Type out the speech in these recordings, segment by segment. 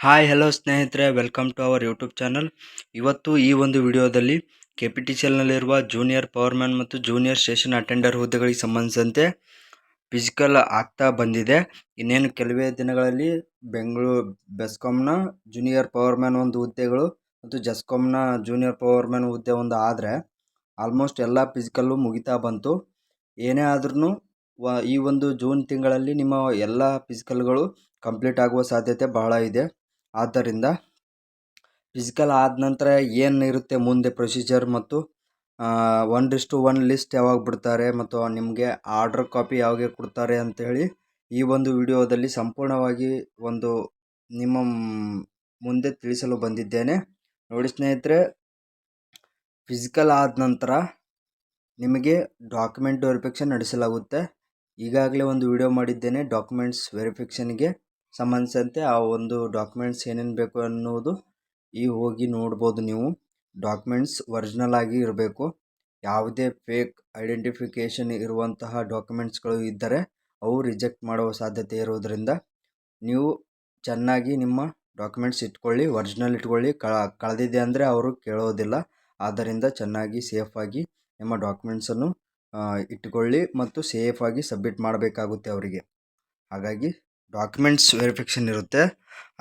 Hi hello ಸ್ನೇಹಿತರೆ welcome to our YouTube channel ಇವತ್ತು ಈ ಒಂದು ವಿಡಿಯೋದಲ್ಲಿ ಕೆ ಪಿ ಟಿ ಸಿ ಎಲ್ನಲ್ಲಿರುವ ಜೂನಿಯರ್ ಪವರ್ಮ್ಯಾನ್ ಮತ್ತು ಜೂನಿಯರ್ ಸ್ಟೇಷನ್ ಅಟೆಂಡರ್ ಹುದ್ದೆಗಳಿಗೆ ಸಂಬಂಧಿಸಿದಂತೆ ಫಿಸಿಕಲ್ ಆಗ್ತಾ ಬಂದಿದೆ. ಇನ್ನೇನು ಕೆಲವೇ ದಿನಗಳಲ್ಲಿ ಬೆಂಗಳೂರು ಬೆಸ್ಕಾಮ್ನ ಜೂನಿಯರ್ ಪವರ್ಮ್ಯಾನ್ ಒಂದು ಹುದ್ದೆಗಳು ಮತ್ತು ಜಸ್ಕಾಮ್ನ ಜೂನಿಯರ್ ಪವರ್ಮ್ಯಾನ್ ಹುದ್ದೆ ಒಂದು ಆದರೆ ಆಲ್ಮೋಸ್ಟ್ ಎಲ್ಲ ಫಿಸಿಕಲ್ಲು ಮುಗಿತಾ ಬಂತು. ಏನೇ ಆದ್ರೂ ಈ ಒಂದು ಜೂನ್ ತಿಂಗಳಲ್ಲಿ ನಿಮ್ಮ ಎಲ್ಲ ಫಿಸಿಕಲ್ಗಳು ಕಂಪ್ಲೀಟ್ ಆಗುವ ಸಾಧ್ಯತೆ ಬಹಳ ಇದೆ. ಆದ್ದರಿಂದ ಫಿಸಿಕಲ್ ಆದ ನಂತರ ಏನು ಇರುತ್ತೆ ಮುಂದೆ ಪ್ರೊಸೀಜರ್ ಮತ್ತು ಒನ್ ಟು ಒನ್ ಲಿಸ್ಟ್ ಯಾವಾಗ ಬಿಡ್ತಾರೆ ಮತ್ತು ನಿಮಗೆ ಆರ್ಡ್ರ್ ಕಾಪಿ ಯಾವಾಗ ಕೊಡ್ತಾರೆ ಅಂತೇಳಿ ಈ ಒಂದು ವಿಡಿಯೋದಲ್ಲಿ ಸಂಪೂರ್ಣವಾಗಿ ಒಂದು ನಿಮ್ಮ ಮುಂದೆ ತಿಳಿಸಲು ಬಂದಿದ್ದೇನೆ. ನೋಡಿ ಸ್ನೇಹಿತರೆ ಫಿಸಿಕಲ್ ಆದ ನಂತರ ನಿಮಗೆ ಡಾಕ್ಯುಮೆಂಟ್ ವೆರಿಫಿಕ್ಷನ್ ನಡೆಸಲಾಗುತ್ತೆ. ಈಗಾಗಲೇ ಒಂದು ವಿಡಿಯೋ ಮಾಡಿದ್ದೇನೆ ಡಾಕ್ಯುಮೆಂಟ್ಸ್ ವೆರಿಫಿಕೇಷನ್ಗೆ ಸಂಬಂಧಿಸಿದಂತೆ ಆ ಒಂದು ಡಾಕ್ಯುಮೆಂಟ್ಸ್ ಏನೇನು ಬೇಕು ಅನ್ನೋದು ಈ ಹೋಗಿ ನೋಡ್ಬೋದು ನೀವು. ಡಾಕ್ಯುಮೆಂಟ್ಸ್ ಒರಿಜಿನಲ್ ಆಗಿ ಇರಬೇಕು. ಯಾವುದೇ ಫೇಕ್ ಐಡೆಂಟಿಫಿಕೇಷನ್ ಇರುವಂತಹ ಡಾಕ್ಯುಮೆಂಟ್ಸ್ಗಳು ಇದ್ದರೆ ಅವು ರಿಜೆಕ್ಟ್ ಮಾಡುವ ಸಾಧ್ಯತೆ ಇರೋದರಿಂದ ನೀವು ಚೆನ್ನಾಗಿ ನಿಮ್ಮ ಡಾಕ್ಯುಮೆಂಟ್ಸ್ ಇಟ್ಕೊಳ್ಳಿ ಒರಿಜಿನಲ್ ಇಟ್ಕೊಳ್ಳಿ. ಕಳ, ಕಳೆದಿದೆ ಅಂದರೆ ಅವರು ಕೇಳೋದಿಲ್ಲ. ಆದ್ದರಿಂದ ಚೆನ್ನಾಗಿ ಸೇಫಾಗಿ ನಿಮ್ಮ ಡಾಕ್ಯುಮೆಂಟ್ಸನ್ನು ಇಟ್ಕೊಳ್ಳಿ ಮತ್ತು ಸೇಫಾಗಿ ಸಬ್ಮಿಟ್ ಮಾಡಬೇಕಾಗುತ್ತೆ ಅವರಿಗೆ. ಹಾಗಾಗಿ ಡಾಕ್ಯುಮೆಂಟ್ಸ್ ವೆರಿಫಿಕೇಷನ್ ಇರುತ್ತೆ.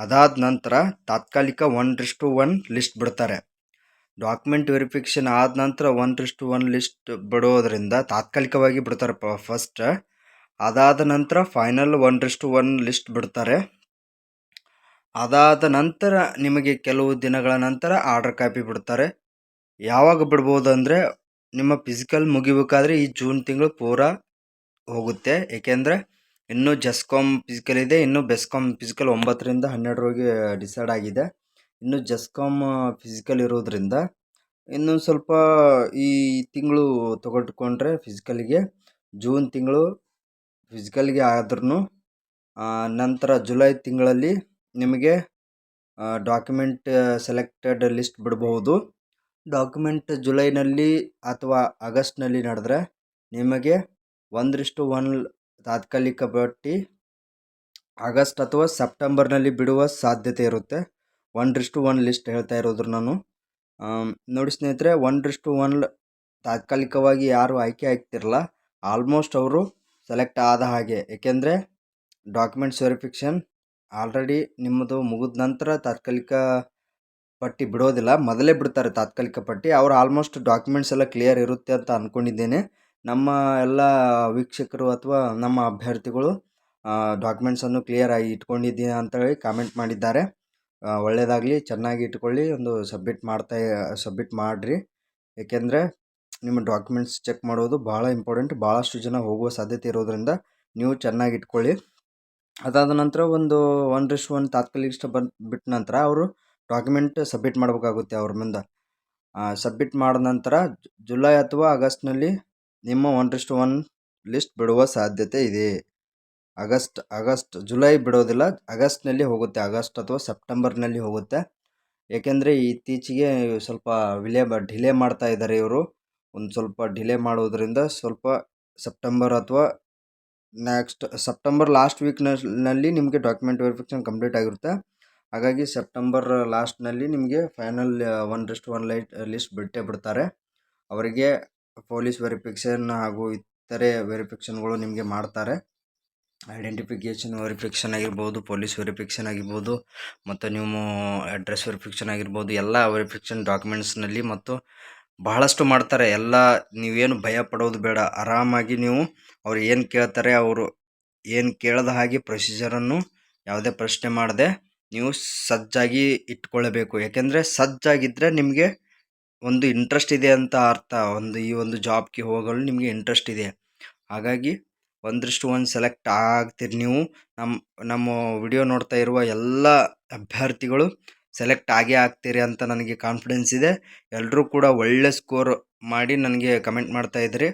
ಅದಾದ ನಂತರ ತಾತ್ಕಾಲಿಕ ಒನ್ ಟು ಒನ್ ಲಿಸ್ಟ್ ಬಿಡ್ತಾರೆ. ಡಾಕ್ಯುಮೆಂಟ್ ವೆರಿಫಿಕೇಷನ್ ಆದ ನಂತರ ಒನ್ ಟು ಒನ್ ಲಿಸ್ಟ್ ಬಿಡೋದರಿಂದ ತಾತ್ಕಾಲಿಕವಾಗಿ ಬಿಡ್ತಾರೆ ಪ, ಫಸ್ಟ್. ಅದಾದ ನಂತರ final one to one list ಬಿಡ್ತಾರೆ. ಅದಾದ ನಂತರ ನಿಮಗೆ ಕೆಲವು ದಿನಗಳ ನಂತರ ಆರ್ಡರ್ ಕಾಪಿ ಬಿಡ್ತಾರೆ. ಯಾವಾಗ ಬಿಡ್ಬೋದು ಅಂದರೆ ನಿಮ್ಮ ಫಿಸಿಕಲ್ ಮುಗಿಬೇಕಾದ್ರೆ ಈ ಜೂನ್ ತಿಂಗಳು ಪೂರಾ ಹೋಗುತ್ತೆ. ಏಕೆಂದರೆ ಇನ್ನು ಜಸ್ಕಾಮ್ ಫಿಸಿಕಲ್ ಇದೆ, ಇನ್ನು ಬೆಸ್ಕಾಮ್ ಫಿಸಿಕಲ್ ಒಂಬತ್ತರಿಂದ ಹನ್ನೆರಡರವರೆಗೆ ಡಿಸೈಡ್ ಆಗಿದೆ. ಇನ್ನು ಜಸ್ಕಾಮ್ ಫಿಸಿಕಲ್ ಇರೋದರಿಂದ ಇನ್ನು ಸ್ವಲ್ಪ ಈ ತಿಂಗಳು ತಗೊಟ್ಕೊಂಡ್ರೆ ಫಿಸಿಕಲ್ಗೆ ಜೂನ್ ತಿಂಗಳು ಫಿಸಿಕಲ್ಗೆ ಆದ್ರೂ ನಂತರ ಜುಲೈ ತಿಂಗಳಲ್ಲಿ ನಿಮಗೆ ಡಾಕ್ಯುಮೆಂಟ್ ಸೆಲೆಕ್ಟೆಡ್ ಲಿಸ್ಟ್ ಬಿಡಬಹುದು. ಡಾಕ್ಯುಮೆಂಟ್ ಜುಲೈನಲ್ಲಿ ಅಥವಾ ಆಗಸ್ಟ್ನಲ್ಲಿ ನಡೆದ್ರೆ ನಿಮಗೆ ಒಂದರಿಷ್ಟು ಒನ್ ತಾತ್ಕಾಲಿಕ ಪಟ್ಟಿ ಆಗಸ್ಟ್ ಅಥವಾ ಸೆಪ್ಟೆಂಬರ್ನಲ್ಲಿ ಬಿಡುವ ಸಾಧ್ಯತೆ ಇರುತ್ತೆ. ಒನ್ ರಿಸ್ಟು ಒನ್ ಲಿಸ್ಟ್ ಹೇಳ್ತಾ ಇರೋದ್ರು ನಾನು. ನೋಡಿ ಸ್ನೇಹಿತರೆ, ಒನ್ ರಿಸ್ಟು ಒನ್ ತಾತ್ಕಾಲಿಕವಾಗಿ ಯಾರು ಆಯ್ಕೆ ಆಗ್ತಿರಲ್ಲ. ಆಲ್ಮೋಸ್ಟ್ ಅವರು ಸೆಲೆಕ್ಟ್ ಆದ ಹಾಗೆ. ಏಕೆಂದರೆ ಡಾಕ್ಯುಮೆಂಟ್ಸ್ ವೆರಿಫಿಕೇಷನ್ ಆಲ್ರೆಡಿ ನಿಮ್ಮದು ಮುಗಿದ ನಂತರ ತಾತ್ಕಾಲಿಕ ಪಟ್ಟಿ ಬಿಡೋದಿಲ್ಲ. ಮೊದಲೇ ಬಿಡ್ತಾರೆ ತಾತ್ಕಾಲಿಕ ಪಟ್ಟಿ. ಅವರು ಆಲ್ಮೋಸ್ಟ್ ಡಾಕ್ಯುಮೆಂಟ್ಸ್ ಎಲ್ಲ ಕ್ಲಿಯರ್ ಇರುತ್ತೆ ಅಂತ ಅಂದ್ಕೊಂಡಿದ್ದೇನೆ ನಮ್ಮ ಎಲ್ಲ ವೀಕ್ಷಕರು ಅಥವಾ ನಮ್ಮ ಅಭ್ಯರ್ಥಿಗಳು ಡಾಕ್ಯುಮೆಂಟ್ಸನ್ನು ಕ್ಲಿಯರಾಗಿ ಇಟ್ಕೊಂಡಿದ್ದೀನಿ ಅಂತೇಳಿ ಕಾಮೆಂಟ್ ಮಾಡಿದ್ದಾರೆ. ಒಳ್ಳೆಯದಾಗಲಿ ಚೆನ್ನಾಗಿ ಇಟ್ಕೊಳ್ಳಿ, ಒಂದು ಸಬ್ಮಿಟ್ ಮಾಡ್ತಾ ಸಬ್ಮಿಟ್ ಮಾಡಿರಿ. ಏಕೆಂದರೆ ನಿಮ್ಮ ಡಾಕ್ಯುಮೆಂಟ್ಸ್ ಚೆಕ್ ಮಾಡೋದು ಭಾಳ ಇಂಪಾರ್ಟೆಂಟ್ ಭಾಳಷ್ಟು ಜನ ಹೋಗುವ ಸಾಧ್ಯತೆ ಇರೋದರಿಂದ ನೀವು ಚೆನ್ನಾಗಿ ಇಟ್ಕೊಳ್ಳಿ. ಅದಾದ ನಂತರ ಒಂದು ಒನ್ ರಿಶ್ ಒನ್ ತಾತ್ಕಾಲಿಕ ಬಂದು, ಬಿಟ್ಟ ನಂತರ ಅವರು ಡಾಕ್ಯುಮೆಂಟ್ ಸಬ್ಮಿಟ್ ಮಾಡಬೇಕಾಗುತ್ತೆ ಅವ್ರ ಮುಂದೆ. ಸಬ್ಮಿಟ್ ಮಾಡಿದ ನಂತರ ಜುಲೈ ಅಥವಾ ಆಗಸ್ಟ್ನಲ್ಲಿ ನಿಮ್ಮ ಒನ್ ಟು ಒನ್ ಲಿಸ್ಟ್ ಬಿಡುವ ಸಾಧ್ಯತೆ ಇದೆ. ಆಗಸ್ಟ್ ಆಗಸ್ಟ್, ಜುಲೈ ಬಿಡೋದಿಲ್ಲ. ಆಗಸ್ಟ್ನಲ್ಲಿ ಹೋಗುತ್ತೆ. ಆಗಸ್ಟ್ ಅಥವಾ ಸೆಪ್ಟೆಂಬರ್ನಲ್ಲಿ ಹೋಗುತ್ತೆ. ಏಕೆಂದರೆ ಇತ್ತೀಚೆಗೆ ಸ್ವಲ್ಪ ವಿಲೇ ಡಿಲೇ ಮಾಡ್ತಾ ಇದ್ದಾರೆ ಇವರು. ಒಂದು ಸ್ವಲ್ಪ ಡಿಲೇ ಮಾಡೋದರಿಂದ ಸ್ವಲ್ಪ ಸೆಪ್ಟೆಂಬರ್ ಅಥವಾ ನೆಕ್ಸ್ಟ್, ಸೆಪ್ಟೆಂಬರ್ ಲಾಸ್ಟ್ ವೀಕ್ನಲ್ಲಿ ನಿಮಗೆ ಡಾಕ್ಯುಮೆಂಟ್ ವೆರಿಫಿಕೇಷನ್ ಕಂಪ್ಲೀಟ್ ಆಗಿರುತ್ತೆ. ಹಾಗಾಗಿ ಸೆಪ್ಟೆಂಬರ್ ಲಾಸ್ಟ್ನಲ್ಲಿ ನಿಮಗೆ final one wrist one light list ಬಿಟ್ಟೇ ಬಿಡ್ತಾರೆ. ಅವರಿಗೆ ಪೊಲೀಸ್ ವೆರಿಫಿಕೇಷನ್ ಹಾಗೂ ಇತರೆ ವೆರಿಫಿಕೇಷನ್ಗಳು ನಿಮಗೆ ಮಾಡ್ತಾರೆ. ಐಡೆಂಟಿಫಿಕೇಷನ್ ವೆರಿಫಿಕೇಷನ್ ಆಗಿರ್ಬೋದು, ಪೊಲೀಸ್ ವೆರಿಫಿಕೇಷನ್ ಆಗಿರ್ಬೋದು, ಮತ್ತು ನೀವು ಅಡ್ರೆಸ್ ವೆರಿಫಿಕೇಷನ್ ಆಗಿರ್ಬೋದು, ಎಲ್ಲ ವೆರಿಫಿಕೇಷನ್ ಡಾಕ್ಯುಮೆಂಟ್ಸ್ನಲ್ಲಿ ಮತ್ತು ಬಹಳಷ್ಟು ಮಾಡ್ತಾರೆ. ಎಲ್ಲ ನೀವೇನು ಭಯ ಪಡೋದು ಬೇಡ. ಆರಾಮಾಗಿ ನೀವು ಅವ್ರು ಏನು ಕೇಳ್ತಾರೆ ಅವರು ಏನು ಕೇಳದ ಹಾಗೆ ಪ್ರೊಸೀಜರನ್ನು ಯಾವುದೇ ಪ್ರಶ್ನೆ ಮಾಡದೆ ನೀವು ಸಜ್ಜಾಗಿ ಇಟ್ಕೊಳ್ಳಬೇಕು ಯಾಕೆಂದರೆ ಸಜ್ಜಾಗಿದ್ದರೆ ನಿಮಗೆ ಒಂದು ಇಂಟ್ರೆಸ್ಟ್ ಇದೆ ಅಂತ ಅರ್ಥ. ಒಂದು ಈ ಒಂದು ಜಾಬ್ಗೆ ಹೋಗಲು ನಿಮಗೆ ಇಂಟ್ರೆಸ್ಟ್ ಇದೆ. ಹಾಗಾಗಿ ಒಂದರಷ್ಟು ಒಂದು ಸೆಲೆಕ್ಟ್ ಆಗ್ತೀರಿ ನೀವು. ನಮ್ಮ ನಮ್ಮ ವಿಡಿಯೋ ನೋಡ್ತಾ ಇರುವ ಎಲ್ಲ ಅಭ್ಯರ್ಥಿಗಳು ಸೆಲೆಕ್ಟ್ ಆಗೇ ಆಗ್ತೀರಿ ಅಂತ ನನಗೆ ಕಾನ್ಫಿಡೆನ್ಸ್ ಇದೆ. ಎಲ್ಲರೂ ಕೂಡ ಒಳ್ಳೆ ಸ್ಕೋರ್ ಮಾಡಿ ನನಗೆ ಕಮೆಂಟ್ ಮಾಡ್ತಾ ಇದ್ರಿ.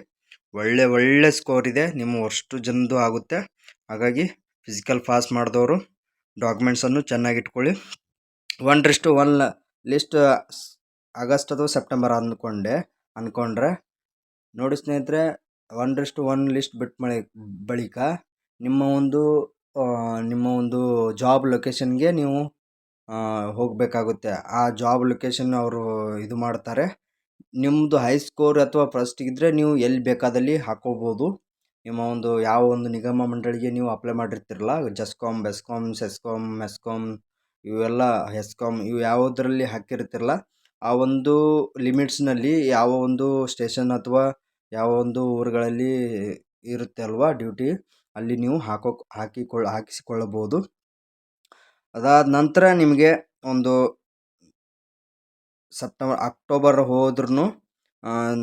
ಒಳ್ಳೆ ಒಳ್ಳೆ ಸ್ಕೋರ್ ಇದೆ. ನಿಮ್ಮ ಅಷ್ಟು ಜನದ್ದು ಆಗುತ್ತೆ. ಹಾಗಾಗಿ ಫಿಸಿಕಲ್ ಪಾಸ್ ಮಾಡಿದವರು ಡಾಕ್ಯುಮೆಂಟ್ಸನ್ನು ಚೆನ್ನಾಗಿ ಇಟ್ಕೊಳ್ಳಿ one wrist one list August ಅಥವಾ ಸೆಪ್ಟೆಂಬರ್ ಅಂದ್ಕೊಂಡೆ ಅಂದ್ಕೊಂಡ್ರೆ ನೋಡಿ ಸ್ನೇಹಿತರೆ ಒನ್ ರೆಸ್ಟ್ ಒನ್ ಲಿಸ್ಟ್ ಬಿಟ್ಟು ಮಳೆ, ಬಳಿಕ ನಿಮ್ಮ ಒಂದು ನಿಮ್ಮ ಒಂದು ಜಾಬ್ ಲೊಕೇಶನ್ಗೆ ನೀವು ಹೋಗಬೇಕಾಗುತ್ತೆ. ಆ ಜಾಬ್ ಲೊಕೇಶನ್ ಅವರು ಇದು ಮಾಡ್ತಾರೆ. ನಿಮ್ಮದು ಹೈ ಸ್ಕೋರ್ ಅಥವಾ ಫಸ್ಟ್ ಇದ್ದರೆ ನೀವು ಎಲ್ಲಿ ಬೇಕಾದಲ್ಲಿ ಹಾಕೋಬೋದು. ನಿಮ್ಮ ಒಂದು ಯಾವ ಒಂದು ನಿಗಮ ಮಂಡಳಿಗೆ ನೀವು ಅಪ್ಲೈ ಮಾಡಿರ್ತೀರಲ್ಲ ಜಸ್ಕಾಮ್ ಬೆಸ್ಕಾಮ್ ಸೆಸ್ಕಾಮ್ ಮೆಸ್ಕಾಮ್ ಇವೆಲ್ಲ ಹೆಸ್ಕಾಮ್ ಇವು ಯಾವುದರಲ್ಲಿ ಹಾಕಿರ್ತೀರಲ್ಲ ಆ ಒಂದು ಲಿಮಿಟ್ಸ್ನಲ್ಲಿ ಯಾವ ಒಂದು ಸ್ಟೇಷನ್ ಅಥವಾ ಯಾವ ಒಂದು ಊರುಗಳಲ್ಲಿ ಇರುತ್ತೆ ಅಲ್ವಾ ಡ್ಯೂಟಿ, ಅಲ್ಲಿ ನೀವು ಹಾಕೋ ಹಾಕಿಕೊಳ್ಳ ಹಾಕಿಸಿಕೊಳ್ಳಬಹುದು. ಅದಾದ ನಂತರ ನಿಮಗೆ ಒಂದು ಸೆಪ್ಟೆಂಬರ್ ಅಕ್ಟೋಬರ್ ಹೋದ್ರೂ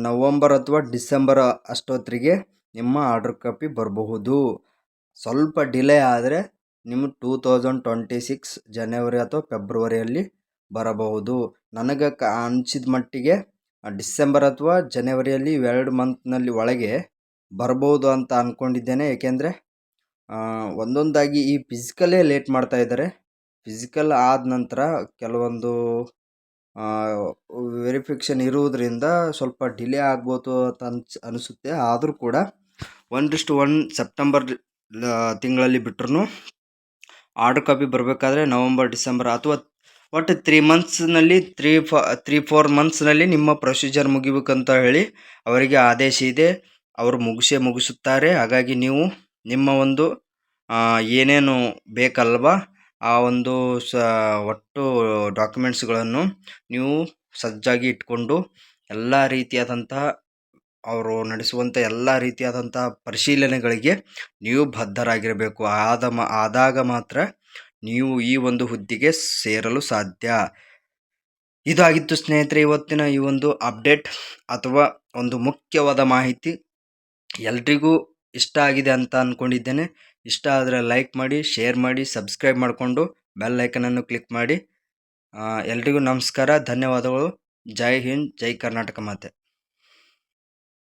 ನವಂಬರ್ ಅಥವಾ ಡಿಸೆಂಬರ್ ಅಷ್ಟೊತ್ತಿಗೆ ನಿಮ್ಮ ಆರ್ಡ್ರ್ ಕಾಪಿ ಬರಬಹುದು. ಸ್ವಲ್ಪ ಡಿಲೇ ಆದರೆ ನಿಮ್ಮ ಟೂ ತೌಸಂಡ್ ಟ್ವೆಂಟಿ ಸಿಕ್ಸ್ ಜನವರಿ ಅಥವಾ ಫೆಬ್ರವರಿಯಲ್ಲಿ ಬರಬಹುದು. ನನಗೆ ಕ ಅನ್ಸಿದ ಮಟ್ಟಿಗೆ ಡಿಸೆಂಬರ್ ಅಥವಾ ಜನವರಿಯಲ್ಲಿ ಇವೆರಡು ಮಂತ್ನಲ್ಲಿ ಒಳಗೆ ಬರ್ಬೋದು ಅಂತ ಅಂದ್ಕೊಂಡಿದ್ದೇನೆ ಏಕೆಂದರೆ ಒಂದೊಂದಾಗಿ ಈ ಫಿಸಿಕಲ್ಲೇ ಲೇಟ್ ಮಾಡ್ತಾ ಇದ್ದಾರೆ. ಫಿಸಿಕಲ್ ಆದ ನಂತರ ಕೆಲವೊಂದು ವೆರಿಫಿಕೇಷನ್ ಇರುವುದರಿಂದ ಸ್ವಲ್ಪ ಡಿಲೇ ಆಗ್ಬೋದು ಅಂತ ಅನ್ಸ್, ಅನಿಸುತ್ತೆ. ಆದರೂ ಕೂಡ ಒಂದಿಷ್ಟು ಒನ್ ಸೆಪ್ಟೆಂಬರ್ ತಿಂಗಳಲ್ಲಿ ಬಿಟ್ರೂ ಆರ್ಡ್ರ್ ಕಾಪಿ ಬರಬೇಕಾದ್ರೆ ನವಂಬರ್, ಡಿಸೆಂಬರ್ ಅಥವಾ ಒಟ್ಟು ತ್ರೀ ಮಂತ್ಸ್ನಲ್ಲಿ ತ್ರೀ ಫ ತ್ರೀ ಫೋರ್ ಮಂತ್ಸ್ನಲ್ಲಿ ನಿಮ್ಮ ಪ್ರೊಸೀಜರ್ ಮುಗಿಬೇಕಂತ ಹೇಳಿ ಅವರಿಗೆ ಆದೇಶ ಇದೆ. ಅವರು ಮುಗಿಸೇ ಮುಗಿಸುತ್ತಾರೆ. ಹಾಗಾಗಿ ನೀವು ನಿಮ್ಮ ಒಂದು ಏನೇನು ಬೇಕಲ್ವ ಆ ಒಂದು ಸ, ಒಟ್ಟು ಡಾಕ್ಯುಮೆಂಟ್ಸ್ಗಳನ್ನು ನೀವು ಸಜ್ಜಾಗಿ ಇಟ್ಕೊಂಡು ಎಲ್ಲ ರೀತಿಯಾದಂತಹ ಅವರು ನಡೆಸುವಂಥ ಎಲ್ಲ ರೀತಿಯಾದಂಥ ಪರಿಶೀಲನೆಗಳಿಗೆ ನೀವು ಬದ್ಧರಾಗಿರಬೇಕು. ಆದ ಮ, ಆದಾಗ ಮಾತ್ರ ನೀವು ಈ ಒಂದು ಹುದ್ದೆಗೆ ಸೇರಲು ಸಾಧ್ಯ. ಇದಾಗಿತ್ತು ಸ್ನೇಹಿತರೆ, ಇವತ್ತಿನ ಈ ಒಂದು ಅಪ್ಡೇಟ್ ಅಥವಾ ಒಂದು ಮುಖ್ಯವಾದ ಮಾಹಿತಿ ಎಲ್ರಿಗೂ ಇಷ್ಟ ಆಗಿದೆ ಅಂತ ಅಂದ್ಕೊಂಡಿದ್ದೇನೆ ಇಷ್ಟ ಆದರೆ ಲೈಕ್ ಮಾಡಿ, ಶೇರ್ ಮಾಡಿ, ಸಬ್ಸ್ಕ್ರೈಬ್ ಮಾಡಿಕೊಂಡು ಬೆಲ್ ಐಕನನ್ನು ಕ್ಲಿಕ್ ಮಾಡಿ. ಎಲ್ರಿಗೂ ನಮಸ್ಕಾರ, ಧನ್ಯವಾದಗಳು. ಜೈ ಹಿಂದ್, ಜೈ ಕರ್ನಾಟಕ ಮಾತೆ.